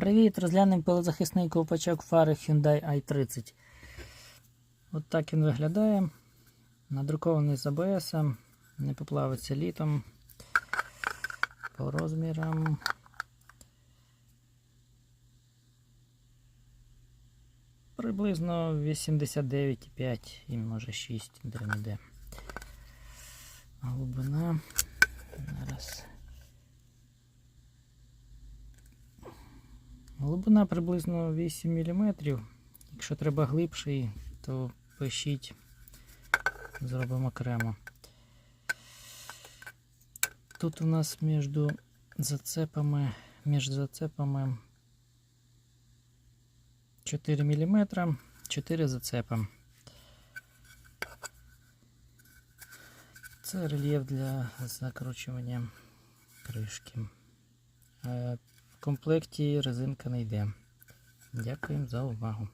Привіт! Розглянемо пилозахисний ковпачок фари Hyundai i30. От так він виглядає. Надрукований з ABS, не поплавиться літом. По розмірам. Приблизно 89,5 і може 6 де. Глибина. Зараз. Глибина приблизно 8 мм. Якщо треба глибший, то пишіть, зробимо окремо. Тут у нас між зацепами, між зацепами 4 мм, 4 зацепи. Це рельєф для закручування кришки. В комплекті резинка не йде. Дякуємо за увагу.